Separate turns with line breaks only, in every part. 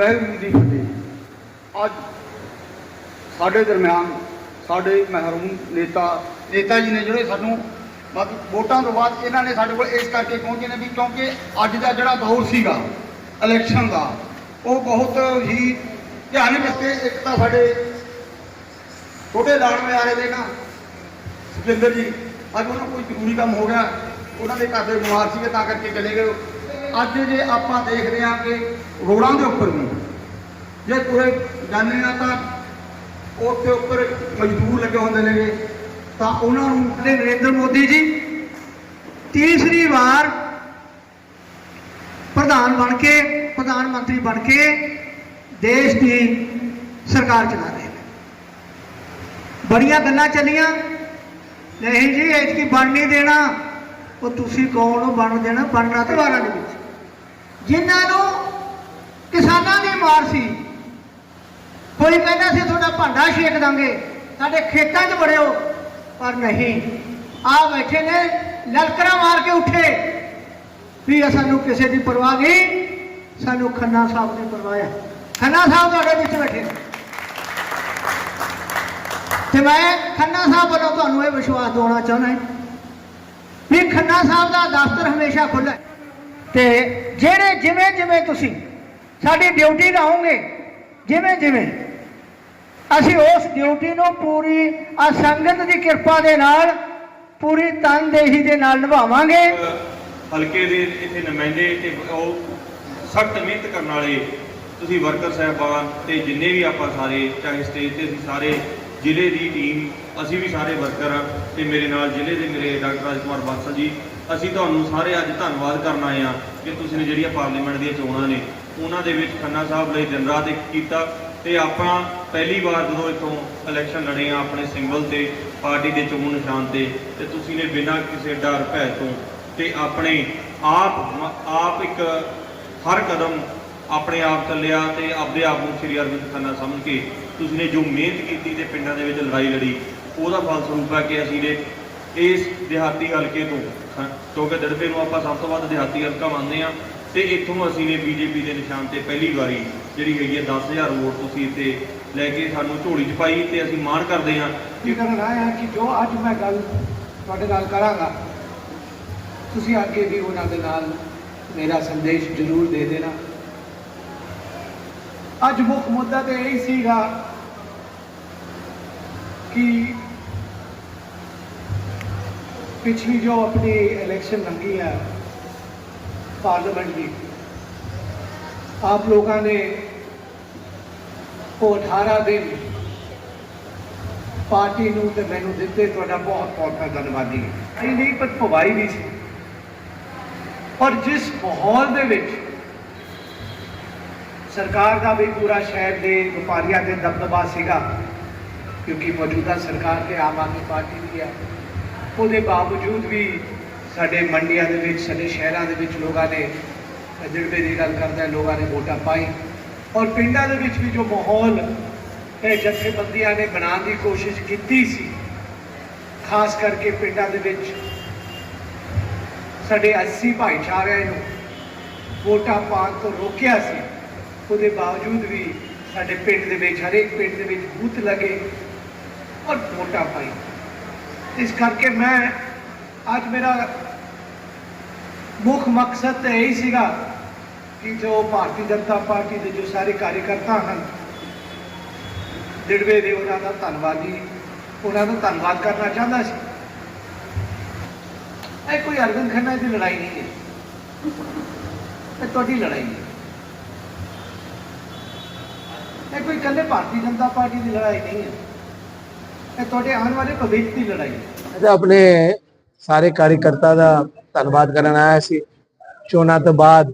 ਵਾਹਿਗੁਰੂ ਜੀ ਦੀ ਫਤਿਹ ਅੱਜ ਸਾਡੇ ਦਰਮਿਆਨ ਸਾਡੇ ਮਹਿਰੂਮ ਨੇਤਾ ਨੇਤਾ ਜੀ ਨੇ ਜਿਹੜੇ ਸਾਨੂੰ ਬਾਕੀ ਵੋਟਾਂ ਤੋਂ ਬਾਅਦ ਇਹਨਾਂ ਨੇ ਸਾਡੇ ਕੋਲ ਇਸ ਕਰਕੇ ਪਹੁੰਚੇ ਨੇ ਵੀ ਕਿਉਂਕਿ ਅੱਜ ਦਾ ਜਿਹੜਾ ਦੌਰ ਸੀਗਾ ਇਲੈਕਸ਼ਨ ਦਾ, ਉਹ ਬਹੁਤ ਹੀ ਭਿਆਨਕ ਤੇ ਇੱਕ ਤਾਂ ਸਾਡੇ ਛੋਟੇ ਲਾੜਵੇਂ ਆ ਰਹੇ ਨੇ ਨਾ ਸੁਖਿੰਦਰ ਜੀ, ਅੱਜ ਉਹਨਾਂ ਨੂੰ ਕੋਈ ਜ਼ਰੂਰੀ ਕੰਮ ਹੋ ਗਿਆ, ਉਹਨਾਂ ਦੇ ਘਰ ਦੇ ਬਿਮਾਰ ਸੀਗੇ ਤਾਂ ਕਰਕੇ ਚਲੇ ਗਏ ਅੱਜ ਜੇ ਆਪਾਂ ਦੇਖਦੇ ਹਾਂ ਕਿ ਰੋੜਾਂ ਦੇ ਉੱਪਰ ਵੀ, ਜੇ ਤੁਰੇ ਜਾਂਦੇ ਆ ਤਾਂ ਉੱਥੇ ਉੱਪਰ ਮਜ਼ਦੂਰ ਲੱਗੇ ਹੁੰਦੇ ਨੇਗੇ, ਤਾਂ ਉਹਨਾਂ ਨੂੰ
ਤੇ ਨਰਿੰਦਰ ਮੋਦੀ ਜੀ ਤੀਸਰੀ ਵਾਰ ਪ੍ਰਧਾਨ ਬਣ ਕੇ, ਪ੍ਰਧਾਨ ਮੰਤਰੀ ਬਣ ਕੇ ਦੇਸ਼ ਦੀ ਸਰਕਾਰ ਚਲਾ ਰਹੇ ਨੇ। ਬੜੀਆਂ ਗੱਲਾਂ ਚੱਲੀਆਂ। ਨਹੀਂ ਜੀ ਐਤਕੀ ਬਣ ਨਹੀਂ ਦੇਣਾ? ਉਹ ਤੁਸੀਂ ਕੌਣ ਹੋ? ਬਣ ਦੇਣਾ? ਬਣਨਾ ਤੇ ਵਾਰਾਂ ਨਹੀਂ ਜਿਨ੍ਹਾਂ ਨੂੰ ਕਿਸਾਨਾਂ ਦੀ ਮਾਰ ਸੀ। ਕੋਈ ਕਹਿੰਦਾ ਸੀ, ਤੁਹਾਡਾ ਭਾਂਡਾ ਛੇਕ ਦਾਂਗੇ। ਸਾਡੇ ਖੇਤਾਂ 'ਚ ਵੜਿਓ। ਪਰ ਨਹੀਂ। ਆ ਬੈਠੇ ਨੇ, ਲਲਕਰਾਂ ਮਾਰ ਕੇ ਉੱਠੇ। ਵੀ ਸਾਨੂੰ ਕਿਸੇ ਦੀ ਪਰਵਾਹ ਨਹੀਂ, ਸਾਨੂੰ ਖੰਨਾ ਸਾਹਿਬ ਨੇ ਪਰਵਾਹ ਹੈ ਖੰਨਾ ਸਾਹਿਬ ਤੁਹਾਡੇ ਵਿੱਚ ਬੈਠੇ ਨੇ। ਤੇ ਮੈਂ ਖੰਨਾ ਸਾਹਿਬ ਵੱਲੋਂ ਤੁਹਾਨੂੰ ਇਹ ਵਿਸ਼ਵਾਸ ਦਿਵਾਉਣਾ ਚਾਹੁੰਦਾ ਹਾਂ ਵੀ ਖੰਨਾ ਸਾਹਿਬ ਦਾ ਦਫ਼ਤਰ ਹਮੇਸ਼ਾ ਖੁੱਲ੍ਹਾ ਹੈ। ਤੇ ਜਿਹੜੇ ਜਿਵੇਂ ਜਿਵੇਂ ਤੁਸੀਂ ਸਾਡੀ ਡਿਊਟੀ ਲਾਓਗੇ, ਜਿਵੇਂ ਜਿਵੇਂ ਅਸੀਂ ਉਸ ਡਿਊਟੀ ਨੂੰ ਪੂਰੀ ਆ ਸੰਗਤ ਦੀ ਕਿਰਪਾ ਦੇ ਨਾਲ, ਪੂਰੀ ਤਨਦੇਹੀ ਦੇ ਨਾਲ ਨਿਭਾਵਾਂਗੇ।
ਹਲਕੇ ਦੇ ਇੱਥੇ ਨੁਮਾਇੰਦੇ ਤੇ ਉਹ ਸਖਤ ਮਿਹਨਤ ਕਰਨ ਵਾਲੇ ਤੁਸੀਂ ਵਰਕਰ ਸਾਹਿਬਾਨ ਤੇ ਜਿੰਨੇ ਵੀ ਆਪਾਂ ਸਾਰੇ, ਚਾਹੇ ਸਟੇਜ ਤੇ ਸਾਰੇ ਜ਼ਿਲ੍ਹੇ ਦੀ ਟੀਮ ਅਸੀਂ ਵੀ ਸਾਰੇ ਵਰਕਰ ਆ ਤੇ ਮੇਰੇ ਨਾਲ ਜ਼ਿਲ੍ਹੇ ਦੇ ਮੇਰੇ ਡਾਕਟਰ ਰਾਜਕੁਮਾਰ ਬਾਂਸਲ ਜੀ, ਅਸੀਂ ਤੁਹਾਨੂੰ ਸਾਰੇ ਅੱਜ ਧੰਨਵਾਦ ਕਰਨ ਆਏ ਆ ਕਿ ਤੁਸੀਂ ਨੇ ਜਿਹੜੀਆਂ ਪਾਰਲੀਮੈਂਟ ਦੀਆਂ ਚੋਣਾਂ ਨੇ, ਉਹਨਾਂ ਦੇ ਵਿੱਚ ਖੰਨਾ ਸਾਹਿਬ ਲਈ ਦਿਨ ਰਾਤ ਇੱਕ ਕੀਤਾ ਤੇ ਆਪਾਂ ਪਹਿਲੀ ਵਾਰ ਜਦੋਂ ਇੱਥੋਂ ਇਲੈਕਸ਼ਨ ਲੜੇ ਆ ਆਪਣੇ ਸਿੰਬਲ ਤੇ, ਪਾਰਟੀ ਦੇ ਚੋਣ ਨਿਸ਼ਾਨ ਤੇ ਤੇ ਤੁਸੀਂ ਨੇ ਬਿਨਾਂ ਕਿਸੇ ਡਰ ਭੈ ਤੋਂ ਤੇ ਆਪਣੇ ਆਪ ਮ- ਆਪ ਇੱਕ ਹਰ ਕਦਮ ਆਪਣੇ ਆਪ ਚੱਲਿਆ ਤੇ ਆਪਦੇ ਆਪ ਨੂੰ ਸ਼੍ਰੀ ਅਰਵਿੰਦ ਖੰਨਾ ਸਮਝ ਕੇ ਤੁਸੀਂ ਨੇ ਜੋ ਮਿਹਨਤ ਕੀਤੀ ਤੇ ਪਿੰਡਾਂ ਦੇ ਵਿੱਚ ਲੜਾਈ ਲੜੀ ਉਹਦਾ ਫਲਸਰੂਪ ਹੈ ਕਿ ਅਸੀਂ ਨੇ ਇਸ ਦਿਹਾਤੀ ਹਲਕੇ ਤੋਂ ਕਿਉਂਕਿ ਦੜਬੇ ਨੂੰ ਆਪਾਂ ਸਭ ਤੋਂ ਵੱਧ ਦਿਹਾਤੀ ਹਲਕਾ ਮੰਨਦੇ ਆ ਤੇ ਇੱਥੋਂ ਅਸੀਂ ਨੇ ਬੀਜੇਪੀ ਦੇ ਨਿਸ਼ਾਨ ਤੇ ਪਹਿਲੀ ਵਾਰੀ ਜਿਹੜੀ ਹੈਗੀ ਹੈ 10000 ਵੋਟ ਤੁਸੀਂ ਇੱਥੇ ਲੈ ਕੇ ਸਾਨੂੰ ਝੋਲੀ 'ਚ ਪਾਈ ਤੇ ਅਸੀਂ ਮਾਣ ਕਰਦੇ ਹਾਂ।
ਕੀ ਕਰਨ ਆਇਆ ਕਿ ਜੋ ਅੱਜ ਮੈਂ ਗੱਲ ਤੁਹਾਡੇ ਨਾਲ ਕਰਾਂਗਾ, ਤੁਸੀਂ ਅੱਗੇ ਵੀ ਉਹਨਾਂ ਦੇ ਨਾਲ ਮੇਰਾ ਸੰਦੇਸ਼ ਜ਼ਰੂਰ ਦੇ ਦੇਣਾ। ਅੱਜ ਮੁੱਖ ਮੁੱਦਾ ਤੇ ਇਹ ਸੀਗਾ ਕਿ ਪਿਛਲੀ ਜੋ ਆਪਣੀ ਇਲੈਕਸ਼ਨ ਲੰਗੀ ਹੈ ਪਾਰਲੀਮੈਂਟ ਦੀ, ਆਪ ਲੋਕਾਂ ਨੇ ਉਹ 18 ਦਿਨ ਪਾਰਟੀ ਨੂੰ ਤੇ ਮੈਨੂੰ ਦਿੱਤੇ, ਤੁਹਾਡਾ ਬਹੁਤ ਬਹੁਤ ਮੈਂ ਧੰਨਵਾਦੀ। ਹਾਂ ਇਹ ਨਹੀਂ, ਪਰ ਭਵਾਈ ਨਹੀਂ ਸੀ। ਔਰ ਜਿਸ ਮਾਹੌਲ ਦੇ ਵਿੱਚ ਸਰਕਾਰ ਦਾ ਵੀ ਪੂਰਾ ਸ਼ਹਿਰ ਦੇ ਵਪਾਰੀਆਂ ਦੇ ਦਬਦਬਾ ਸੀਗਾ, ਕਿਉਂਕਿ ਮੌਜੂਦਾ ਸਰਕਾਰ ਤੇ ਆਮ ਆਦਮੀ ਪਾਰਟੀ ਦੀ ਹੈ ਉਹਦੇ ਬਾਵਜੂਦ ਵੀ ਸਾਡੇ ਮੰਡੀਆਂ ਦੇ ਵਿੱਚ, ਸਾਡੇ ਸ਼ਹਿਰਾਂ ਦੇ ਵਿੱਚ ਲੋਕਾਂ ਨੇ ਜਿਹੜੇ ਦੀ ਗੱਲ ਕਰਦਾ, ਲੋਕਾਂ ਨੇ ਵੋਟਾਂ ਪਾਈ। ਔਰ ਪਿੰਡਾਂ ਦੇ ਵਿੱਚ ਵੀ ਜੋ ਮਾਹੌਲ ਇਹ ਜਥੇਬੰਦੀਆਂ ਨੇ ਬਣਾਉਣ ਦੀ ਕੋਸ਼ਿਸ਼ ਕੀਤੀ ਸੀ, ਖਾਸ ਕਰਕੇ ਪਿੰਡਾਂ ਦੇ ਵਿੱਚ, ਸਾਡੇ 80 ਭਾਈਚਾਰਿਆਂ ਨੂੰ ਵੋਟਾਂ ਪਾਉਣ ਤੋਂ ਰੋਕਿਆ ਸੀ। ਉਹਦੇ ਬਾਵਜੂਦ ਵੀ ਸਾਡੇ ਪਿੰਡ ਦੇ ਵਿੱਚ, ਹਰੇਕ ਪਿੰਡ ਦੇ ਵਿੱਚ ਬੂਥ ਲੱਗੇ ਔਰ ਵੋਟਾਂ ਪਾਈ ਇਸ ਕਰਕੇ ਮੈਂ ਅੱਜ ਮੇਰਾ ਮੁੱਖ ਮਕਸਦ ਤਾਂ ਇਹੀ ਸੀਗਾ ਕਿ ਜੋ ਭਾਰਤੀ ਜਨਤਾ ਪਾਰਟੀ ਦੇ ਜੋ ਸਾਰੇ ਕਾਰਜਕਰਤਾ ਹਨ ਦਿੜਵੇ ਦੇ ਉਹਨਾਂ ਦਾ ਧੰਨਵਾਦੀ ਉਹਨਾਂ ਦਾ ਧੰਨਵਾਦ ਕਰਨਾ ਚਾਹੁੰਦਾ ਸੀ ਇਹ ਕੋਈ ਅਰਵਿੰਦ ਖੰਨਾ ਦੀ ਲੜਾਈ ਨਹੀਂ ਹੈ ਇਹ ਤੁਹਾਡੀ ਲੜਾਈ ਹੈ ਇਹ ਕੋਈ ਇਕੱਲੇ ਭਾਰਤੀ ਜਨਤਾ ਪਾਰਟੀ ਦੀ ਲੜਾਈ ਨਹੀਂ ਹੈ ਇਹ ਤੁਹਾਡੇ ਆਉਣ ਵਾਲੇ ਭਵਿੱਖ ਦੀ ਲੜਾਈ। ਹੈ
ਆਪਣੇ ਸਾਰੇ ਕਾਰਜਕਰਤਾ ਦਾ ਧੰਨਵਾਦ ਕਰਨ ਆਇਆ ਸੀ। ਚੋਣਾਂ ਤੋਂ ਬਾਅਦ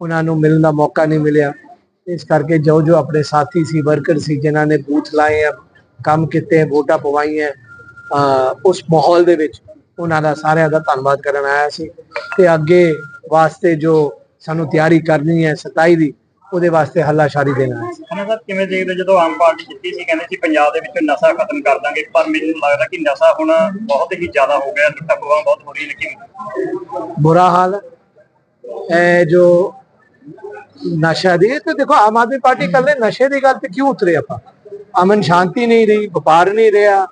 ਉਹਨਾਂ ਨੂੰ ਮਿਲਣ ਦਾ ਮੌਕਾ ਨਹੀਂ ਮਿਲਿਆ। ਇਸ ਕਰਕੇ ਜੋ ਜੋ ਆਪਣੇ ਸਾਥੀ ਸੀ ਵਰਕਰ ਸੀ ਜਿਨ੍ਹਾਂ ਨੇ ਬੂਥ ਲਾਏ ਆ ਕੰਮ ਕੀਤੇ ਆ, ਵੋਟਾਂ ਪਵਾਈਆਂ ਅਹ ਉਸ ਮਾਹੌਲ ਦੇ ਵਿੱਚ ਉਹਨਾਂ ਦਾ ਸਾਰਿਆਂ ਦਾ ਧੰਨਵਾਦ ਕਰਨ ਆਇਆ ਸੀ। ਤੇ ਅੱਗੇ ਵਾਸਤੇ ਜੋ ਸਾਨੂੰ ਤਿਆਰੀ ਕਰਨੀ ਹੈ 27 ਦੀ ਉਹਦੇ ਵਾਸਤੇ ਹੱਲਾਸ਼ਾਰੀ ਦੇਣਾ। ਹੈ
ਸਰ ਕਿਵੇਂ ਦੇਖਦੇ ਜਦੋਂ ਆਮ ਪਾਰਟੀ ਜਿੱਤੀ ਸੀ ਕਹਿੰਦੇ ਸੀ ਪੰਜਾਬ ਦੇ ਵਿੱਚੋਂ ਨਸ਼ਾ ਖਤਮ ਕਰ ਦਾਂਗੇ ਪਰ ਮੈਨੂੰ ਲੱਗਦਾ ਕਿ ਨਸ਼ਾ ਹੁਣ ਬਹੁਤ ਹੀ ਜ਼ਿਆਦਾ ਹੋ ਗਿਆ ਟੱਪਵਾ ਬਹੁਤ ਹੋ ਰਹੀ ਲੇਕਿਨ
ਬੁਰਾ ਹਾਲ। ਇਹ ਜੋ
ਨਸ਼ਾ ਦੀ ਤੇ ਦੇਖੋ ਆਮ ਆਦਮੀ ਪਾਰਟੀ ਕੱਲੇ ਨਸ਼ੇ ਦੀ ਗੱਲ ਤੇ ਕਿਉਂ ਉਤਰੇ ਆਪਾਂ? ਅਮਨ ਸ਼ਾਂਤੀ ਨਹੀਂ ਰਹੀ ਵਪਾਰ ਨਹੀਂ ਰਿਹਾ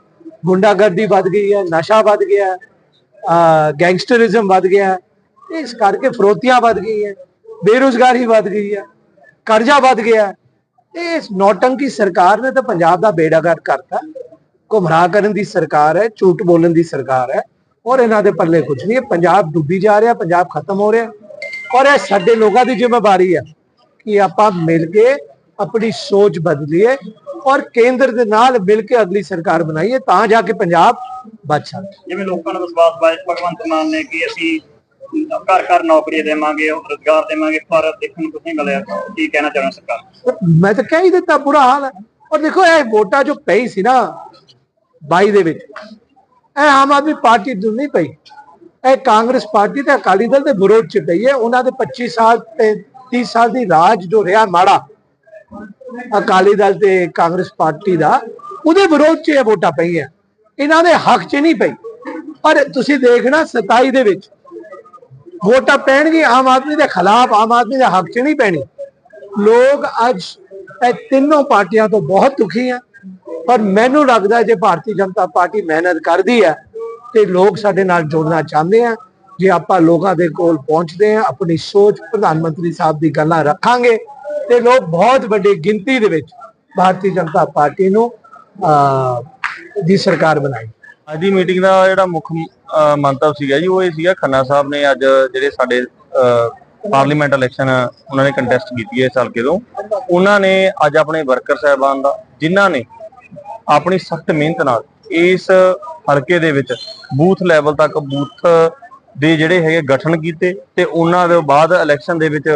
ਗੁੰਡਾਗਰਦੀ ਵੱਧ ਗਈ ਹੈ ਨਸ਼ਾ ਵੱਧ ਗਿਆ ਹੈ ਗੈਂਗਸਟਰਿਜ਼ਮ ਵੱਧ ਗਿਆ ਹੈ ਇਸ ਕਰਕੇ ਫਰੋਤੀਆਂ ਵੱਧ ਗਈਆਂ ਹੈ ਬੇਰੋਜ਼ਗਾਰੀ ਵੱਧ ਗਈ ਹੈ। ਕਰਜ਼ਾ ਵੱਧ ਗਿਆ ਹੈ। ਇਸ ਨੌਟੰਕੀ ਸਰਕਾਰ ਨੇ ਤਾਂ ਪੰਜਾਬ ਦਾ ਬੇੜਾਗਰ ਕਰਤਾ ਗੁੰਮਰਾਹ ਕਰਨ ਦੀ ਸਰਕਾਰ ਹੈ, ਝੂਠ ਬੋਲਣ ਦੀ ਸਰਕਾਰ ਹੈ ਔਰ ਇਹਨਾਂ ਦੇ ਪੱਲੇ ਕੁਝ ਨਹੀਂ ਹੈ। ਪੰਜਾਬ ਡੁੱਬੀ ਜਾ ਰਿਹਾ, ਪੰਜਾਬ ਖਤਮ ਹੋ ਰਿਹਾ ਔਰ ਇਹ ਸਾਡੇ ਲੋਕਾਂ ਦੀ ਜ਼ਿੰਮੇਵਾਰੀ ਹੈ ਕਿ ਆਪਾਂ ਮਿਲ ਕੇ ਆਪਣੀ ਸੋਚ ਬਦਲੀਏ ਔਰ ਕੇਂਦਰ ਦੇ ਨਾਲ ਮਿਲ ਕੇ ਅਗਲੀ ਸਰਕਾਰ ਬਣਾਈਏ ਤਾਂ ਜਾ ਕੇ ਪੰਜਾਬ ਬਚ ਸਕਦਾ
ਜਿਵੇਂ ਲੋਕਾਂ ਨੂੰ ਵਿਸ਼ਵਾਸ ਭਗਵੰਤ ਮਾਨ ਨੇ ਕਿ ਅਸੀਂ ਘਰ ਘਰ ਨੌਕਰੀ ਦੇਵਾਂਗੇ ਰੋਜ਼ਗਾਰ ਦੇਵਾਂਗੇ, ਪਰ ਦੇਖਣ ਨੂੰ ਕੁਝ ਨਹੀਂ ਮਿਲਿਆ ਕੀ ਕਹਿਣਾ ਚਾਹੁੰਦਾ ਸਰਕਾਰ?
ਮੈਂ ਤਾਂ ਕਹਿ ਹੀ ਦਿੱਤਾ, ਬੁਰਾ ਹਾਲ ਹੈ। ਔਰ ਦੇਖੋ, ਇਹ ਵੋਟਾਂ ਜੋ ਪਈ ਸੀ ਨਾ 22 ਦੇ ਵਿੱਚ, ਇਹ ਆਮ ਆਦਮੀ ਪਾਰਟੀ ਨੂੰ ਨਹੀਂ ਪਈ। ਇਹ ਕਾਂਗਰਸ ਪਾਰਟੀ ਤੇ ਅਕਾਲੀ ਦਲ ਦੇ ਵਿਰੋਧ ਚ ਪਈ ਹੈ। ਉਹਨਾਂ ਦੇ 25 ਸਾਲ ਤੇ 30 ਸਾਲ ਦੀ ਰਾਜ ਜੋ ਰਿਹਾ ਮਾੜਾ, ਅਕਾਲੀ ਦਲ ਤੇ ਕਾਂਗਰਸ ਪਾਰਟੀ ਦਾ, ਉਹਦੇ ਵਿਰੋਧ ਚ ਇਹ ਵੋਟਾਂ ਪਈਆਂ। ਇਹਨਾਂ ਦੇ ਹੱਕ ਚ ਨਹੀਂ ਪਈ। ਪਰ ਤੁਸੀਂ ਦੇਖਣਾ 27 ਦੇ ਵਿੱਚ ਵੋਟਾਂ ਪੈਣਗੀਆਂ ਆਮ ਆਦਮੀ ਦੇ ਖਿਲਾਫ, ਆਮ ਆਦਮੀ ਦੇ ਹੱਕ ਚ ਨਹੀਂ ਪੈਣੀ। ਲੋਕ ਅੱਜ ਇਹ ਤਿੰਨੋਂ ਪਾਰਟੀਆਂ ਤੋਂ ਬਹੁਤ ਦੁਖੀ ਆ। ਪਰ ਮੈਨੂੰ ਲੱਗਦਾ ਜੇ ਭਾਰਤੀ ਜਨਤਾ ਪਾਰਟੀ ਮਿਹਨਤ ਕਰਦੀ ਹੈ ਤੇ ਲੋਕ ਸਾਡੇ ਨਾਲ ਜੁੜਨਾ ਚਾਹੁੰਦੇ ਆ, ਜੇ ਆਪਾਂ ਲੋਕਾਂ ਦੇ ਕੋਲ ਪਹੁੰਚਦੇ ਆ, ਆਪਣੀ ਸੋਚ ਪ੍ਰਧਾਨ ਮੰਤਰੀ ਸਾਹਿਬ ਦੀ ਗੱਲਾਂ ਰੱਖਾਂਗੇ ਤੇ ਲੋਕ ਬਹੁਤ ਵੱਡੀ ਗਿਣਤੀ ਦੇ ਵਿੱਚ ਭਾਰਤੀ ਜਨਤਾ ਪਾਰਟੀ ਨੂੰ ਦੀ ਸਰਕਾਰ ਬਣਾਈ
ਅੱਜ ਦੀ ਮੀਟਿੰਗ ਦਾ ਜਿਹੜਾ ਮੁੱਖ ਅਹ, ਮੰਤਵ ਸੀਗਾ ਜੀ ਉਹ ਇਹ ਸੀਗਾ ਖੰਨਾ ਸਾਹਿਬ ਨੇ ਅੱਜ ਜਿਹੜੇ ਸਾਡੇ ਅਹ, ਪਾਰਲੀਮੈਂਟ ਇਲੈਕਸ਼ਨ ਉਹਨਾਂ ਨੇ ਕੰਟੈਸਟ ਕੀਤੀ ਹੈ ਇਸ ਹਲਕੇ ਤੋਂ ਉਹਨਾਂ ਨੇ ਅੱਜ ਆਪਣੇ ਵਰਕਰ ਸਾਹਿਬਾਨ ਦਾ ਜਿਨ੍ਹਾਂ ਨੇ ਆਪਣੀ ਸਖਤ ਮਿਹਨਤ ਨਾਲ ਇਸ ਹਲਕੇ ਦੇ ਵਿੱਚ ਬੂਥ ਲੈਵਲ ਤੱਕ ਬੂਥ ਦੇ ਜਿਹੜੇ ਹੈਗੇ ਗਠਨ ਕੀਤੇ ਤੇ ਉਹਨਾਂ ਦੇ ਬਾਅਦ ਇਲੈਕਸ਼ਨ ਦੇ ਵਿੱਚ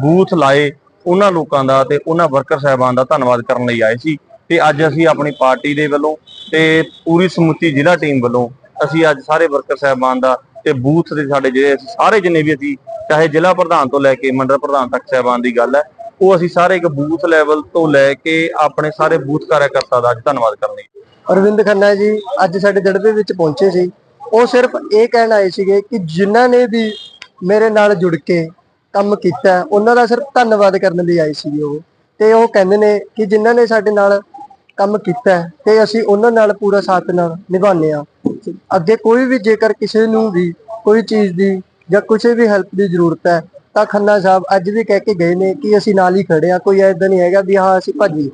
ਬੂਥ ਲਾਏ ਉਹਨਾਂ ਲੋਕਾਂ ਦਾ ਤੇ ਉਹਨਾਂ ਵਰਕਰ ਸਾਹਿਬਾਨ ਦਾ ਧੰਨਵਾਦ ਕਰਨ ਲਈ ਆਏ ਸੀ। ਤੇ ਅੱਜ ਅਸੀਂ ਆਪਣੀ ਪਾਰਟੀ ਦੇ ਵੱਲੋਂ ਤੇ ਪੂਰੀ ਸਮੁੱਚੀ ਜ਼ਿਲ੍ਹਾ ਟੀਮ ਵੱਲੋਂ ਅਸੀਂ ਅੱਜ ਸਾਰੇ ਵਰਕਰ ਸਾਹਿਬਾਨ ਦਾ ਤੇ ਬੂਥ ਦੇ ਸਾਡੇ ਜਿਹੜੇ ਸਾਰੇ ਜਿੰਨੇ ਵੀ ਅਸੀਂ, ਚਾਹੇ ਜ਼ਿਲ੍ਹਾ ਪ੍ਰਧਾਨ ਤੋਂ ਲੈ ਕੇ ਮੰਡਲ ਪ੍ਰਧਾਨ ਤੱਕ ਸਾਹਿਬਾਨ ਦੀ ਗੱਲ ਹੈ, ਉਹ ਅਸੀਂ ਸਾਰੇ ਇੱਕ ਬੂਥ ਲੈਵਲ ਤੋਂ ਲੈ ਕੇ ਆਪਣੇ ਸਾਰੇ ਬੂਥ ਕਾਰਜਕਰਤਾ ਦਾ ਧੰਨਵਾਦ ਕਰਨ
ਅਰਵਿੰਦ ਖੰਨਾ ਜੀ, ਅੱਜ ਸਾਡੇ ਦੜਬੇ ਵਿੱਚ ਪਹੁੰਚੇ ਸੀ। ਉਹ ਸਿਰਫ ਇਹ ਕਹਿਣ ਆਏ ਸੀਗੇ ਕਿ ਜਿਨ੍ਹਾਂ ਨੇ ਵੀ ਮੇਰੇ ਨਾਲ ਜੁੜ ਕੇ ਕੰਮ ਕੀਤਾ, ਉਹਨਾਂ ਦਾ ਸਿਰਫ ਧੰਨਵਾਦ ਕਰਨ ਲਈ ਆਏ ਸੀਗੇ ਉਹ। ਤੇ ਉਹ ਕਹਿੰਦੇ ਨੇ ਕਿ ਜਿਨ੍ਹਾਂ ਨੇ ਸਾਡੇ ਨਾਲ ਕੰਮ ਕੀਤਾ ਹੈ ਤੇ ਅਸੀਂ ਉਹਨਾਂ ਨਾਲ ਪੂਰਾ ਸਾਥ ਨਾਲ ਨਿਭਾਉਂਦੇ ਆ ਅੱਗੇ ਕੋਈ ਵੀ ਜੇਕਰ ਕਿਸੇ ਨੂੰ ਵੀ ਕੋਈ ਚੀਜ਼ ਦੀ ਜਾਂ ਕਿਸੇ ਵੀ ਹੈਲਪ ਦੀ ਜ਼ਰੂਰਤ ਹੈ, ਤਾਂ ਖੰਨਾ ਸਾਹਿਬ ਅੱਜ ਵੀ ਕਹਿ ਕੇ ਗਏ ਨੇ ਕਿ ਅਸੀਂ ਨਾਲ ਹੀ ਖੜੇ ਆ ਕੋਈ ਐਦਾਂ ਨਹੀਂ ਹੈਗਾ ਵੀ ਹਾਂ, ਅਸੀਂ ਭੱਜੀਏ